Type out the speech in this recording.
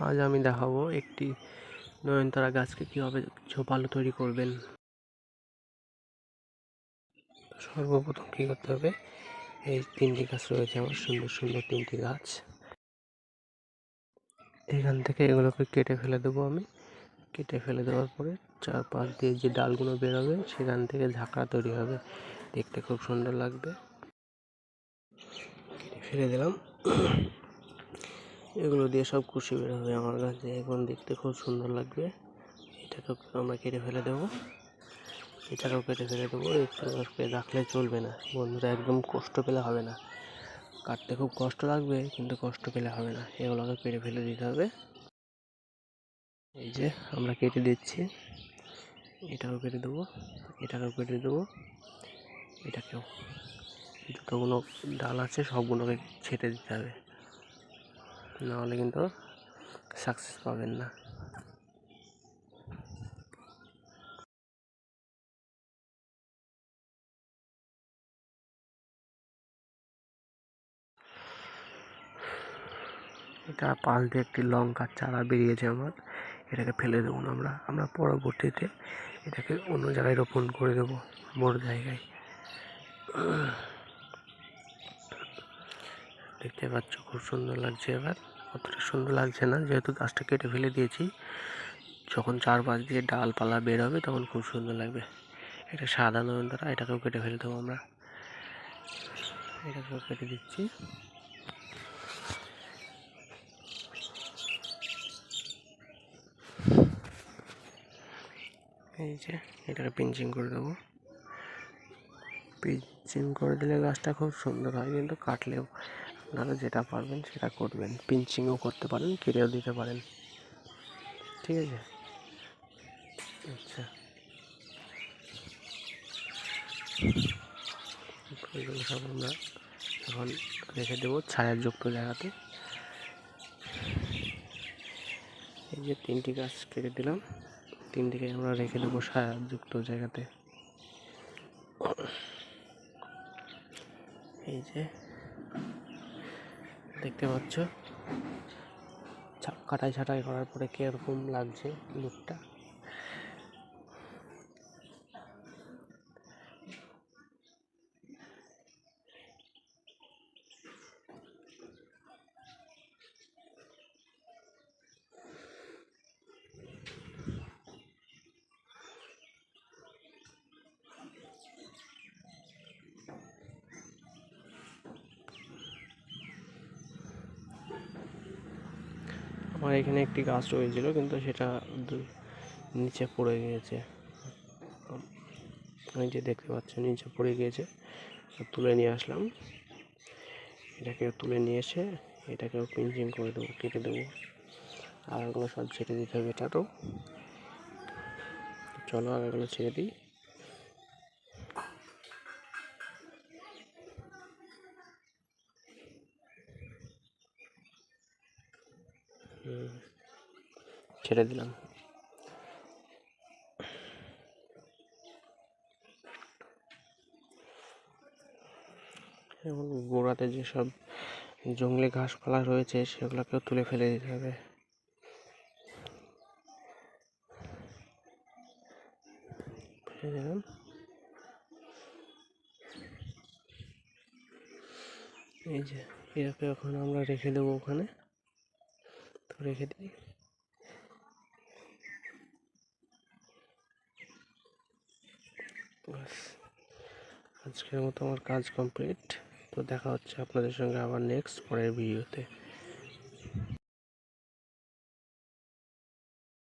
আজ আমি দেখাবো একটি নয়নতারা গাছকে কীভাবে ঝোপালো তৈরি করবেন। সর্বপ্রথম কী করতে হবে? এই তিনটি গাছ রয়েছে আমার, সুন্দর সুন্দর তিনটি গাছ। এখান থেকে এগুলোকে কেটে ফেলে দেবো আমি। কেটে ফেলে দেওয়ার পরে চারপাশ দিয়ে যে ডালগুলো বেরোবে, সেখান থেকে ঝাঁকড়া তৈরি হবে। দেখতে খুব সুন্দর লাগবে। কেটে ফেলে দিলাম। এগুলো দিয়ে সব কুশি বের হবে আমার কাছে এখন দেখতে খুব সুন্দর লাগবে। এটাকেও আমরা কেটে ফেলে দেবো। এটাকেও কেটে ফেলে দেবো। একটু রাখলে চলবে না। বন্ধুরা, একদম কষ্ট পেলে হবে না। কাটতে খুব কষ্ট লাগবে, কিন্তু কষ্ট পেলে হবে না। এগুলোকে কেটে ফেলে দিতে হবে। এই যে আমরা কেটে দিচ্ছি। এটাকেও কেটে দেবো। এটাকেও কেটে দেবো। এটাকেও। যতগুলো ডাল আছে, সবগুলোকে ছেটে দিতে হবে। নাহলে কিন্তু সাকসেস পাবেন না। এটা পাশ দিয়ে একটি লঙ্কার চারা বেরিয়েছে আমার, এটাকে ফেলে দেবো না আমরা। আমরা পরবর্তীতে এটাকে অন্য জায়গায় রোপণ করে দেবো, বড় জায়গায়। দেখতে পাচ্ছ, খুব সুন্দর লাগছে এবার। অতটা সুন্দর লাগছে না, যেহেতু গাছটা কেটে ফেলে দিয়েছি। যখন চারপাশ দিয়ে ডালপালা বের হবে, তখন খুব সুন্দর লাগবে। এটা সাদা নয়নতারা, এটাকেও কেটে ফেলে দেবো আমরা। এটাকেও কেটে দিচ্ছি। এই যে, এটাকে পিঞ্চিং করে দেবো। পিঞ্চিং করে দিলে গাছটা খুব সুন্দর হয়, কিন্তু কাটলেও আপনারা যেটা পারবেন সেটা করবেন। পিঞ্চিংও করতে পারেন কেটেও দিতে পারেন। ঠিক আছে? আচ্ছা। সব আমরা এখন রেখে দেবো ছায়াযুক্ত জায়গাতে। এই যে তিনটি গাছ কেটে দিলাম। তিনটিকে আমরা রেখে দেবো ছায়াযুক্ত জায়গাতে। এই যে দেখতে পাচ্ছ। কাটাই ছাটাই করার পরে কীরকম লাগছে লুকটা আমার এখানে একটি গাছ রয়েছিল, কিন্তু সেটা নিচে পড়ে গিয়েছে। ওই যে দেখতে পাচ্ছ নিচে পড়ে গিয়েছে। তুলে নিয়ে আসলাম। এটাকে তুলে নিয়ে এসে এটাকেও পিঞ্চিং করে দেবো, কেটে দেবো। আর এগুলো সব ছেড়ে দিতে হবে, এটারও। চলো আর এগুলো ছেড়ে দিই। ছেড়ে দিলাম। এবং গোড়াতে যেসব জঙ্গলি ঘাসপালা রয়েছে, সেগুলোকেও তুলে ফেলে দিতে হবে। ফেলে এই যে, এটাকে এখন আমরা রেখে দেবো ওখানে। তো রেখে দিই। আজকের মতো আমার কাজ কমপ্লিট। তো দেখা হচ্ছে আপনাদের সঙ্গে আবার নেক্সট পরের ভিডিওতে